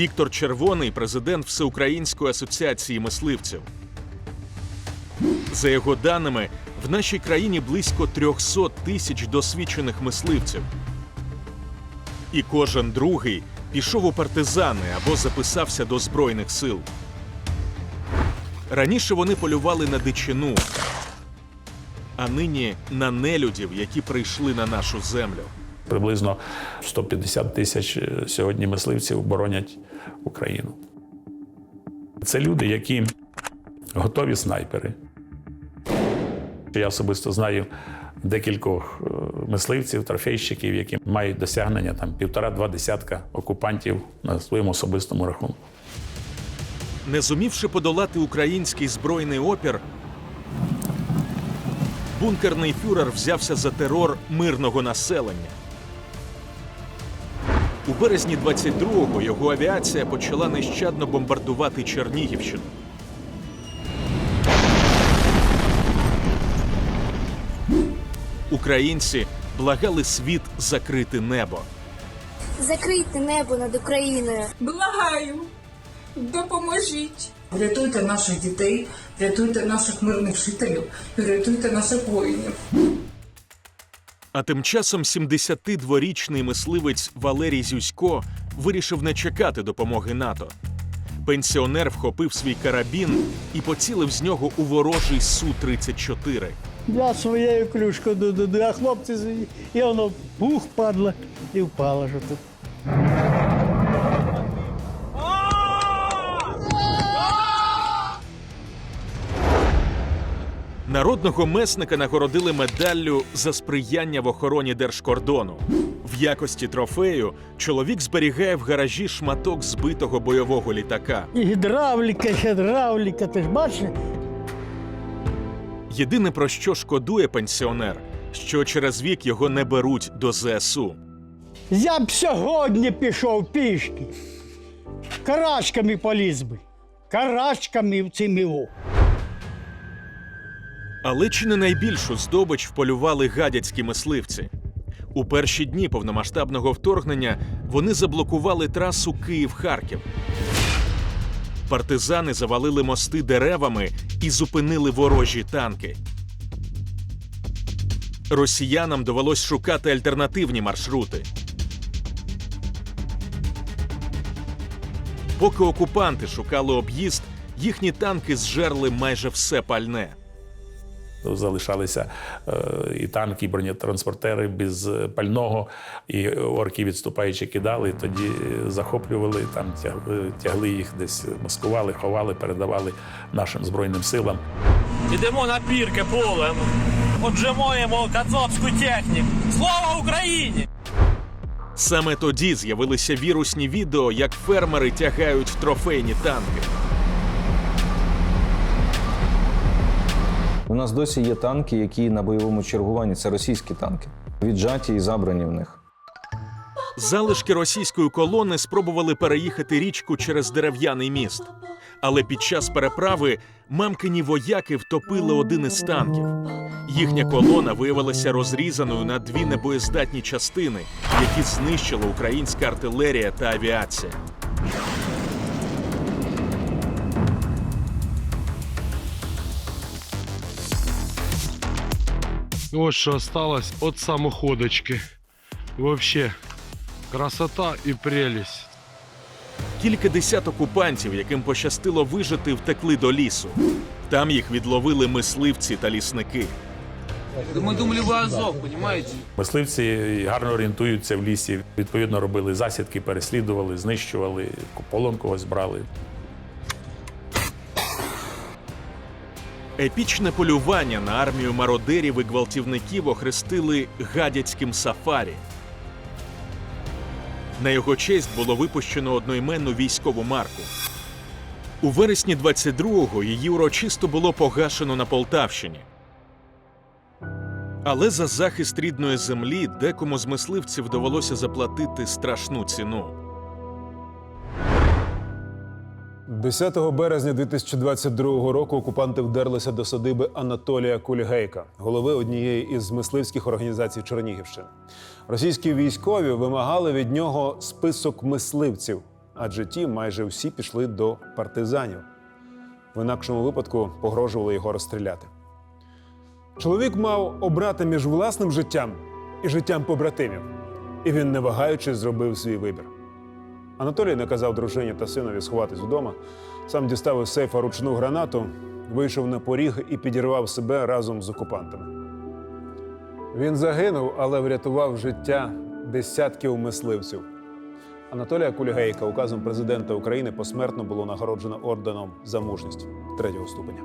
Віктор Червоний, президент Всеукраїнської асоціації мисливців. За його даними, в нашій країні близько 300 тисяч досвідчених мисливців. І кожен другий пішов у партизани або записався до Збройних сил. Раніше вони полювали на дичину, а нині на нелюдів, які прийшли на нашу землю. Приблизно 150 тисяч е, сьогодні мисливців боронять Україну. Це люди, які готові снайпери. Я особисто знаю декількох е, мисливців, трофейщиків, які мають досягнення там півтора-два десятка окупантів на своєму особистому рахунку. Не зумівши подолати український збройний опір, бункерний фюрер взявся за терор мирного населення. У березні 22-го його авіація почала нещадно бомбардувати Чернігівщину. Українці благали світ закрити небо. Закрийте небо над Україною. Благаю, допоможіть. Врятуйте наших дітей, врятуйте наших мирних жителів, і врятуйте наших воїнів. А тим часом 72-річний мисливець Валерій Зюсько вирішив не чекати допомоги НАТО. Пенсіонер вхопив свій карабін і поцілив з нього у ворожий Су-34. Я своєю клюшкою а хлопці і воно бух падло і впало ж тут. Народного месника нагородили медаллю за сприяння в охороні держкордону. В якості трофею чоловік зберігає в гаражі шматок збитого бойового літака. Гідравліка, гідравліка, ти ж бачиш? Єдине про що шкодує пенсіонер, що через вік його не беруть до ЗСУ. Я б сьогодні пішов пішки. Карачками поліз би. Карачками в цими о. Але чи не найбільшу здобич вполювали гадяцькі мисливці? У перші дні повномасштабного вторгнення вони заблокували трасу Київ-Харків. Партизани завалили мости деревами і зупинили ворожі танки. Росіянам довелось шукати альтернативні маршрути. Поки окупанти шукали об'їзд, їхні танки зжерли майже все пальне. Залишалися е, і танки, і бронетранспортери без е, пального, і орки відступаючи кидали, тоді е, захоплювали, там тягли, тягли їх десь, маскували, ховали, передавали нашим збройним силам. Ідемо на пірки полем. Отжимаємо кацапську техніку. Слава Україні! Саме тоді з'явилися вірусні відео, як фермери тягають трофейні танки. У нас досі є танки, які на бойовому чергуванні це російські танки, віджаті і забрані в них. Залишки російської колони спробували переїхати річку через дерев'яний міст. Але під час переправи мамкині вояки втопили один із танків. Їхня колона виявилася розрізаною на дві небоєздатні частини, які знищила українська артилерія та авіація. Ось що осталось от самоходочки. Вообще, красота і прелість. Кілька десят окупантів, яким пощастило вижити, втекли до лісу. Там їх відловили мисливці та лісники. Ми думали, ви Азов, понимаете? Мисливці гарно орієнтуються в лісі. Відповідно, робили засідки, переслідували, знищували, полон когось брали. Епічне полювання на армію мародерів і гвалтівників охрестили гадяцьким сафарі. На його честь було випущено одноіменну військову марку. У вересні 22-го її урочисто було погашено на Полтавщині. Але за захист рідної землі декому з мисливців довелося заплатити страшну ціну. 10 березня 2022 року окупанти вдерлися до садиби Анатолія Кульгейка, голови однієї із мисливських організацій Чернігівщини. Російські військові вимагали від нього список мисливців, адже ті майже всі пішли до партизанів. В інакшому випадку погрожували його розстріляти. Чоловік мав обрати між власним життям і життям побратимів, і він, не вагаючись, зробив свій вибір. Анатолій наказав дружині та синові сховатись вдома, сам дістав із сейфа ручну гранату, вийшов на поріг і підірвав себе разом з окупантами. Він загинув, але врятував життя десятків мисливців. Анатолія Кульгейка указом президента України посмертно було нагороджено орденом за мужність третього ступеня.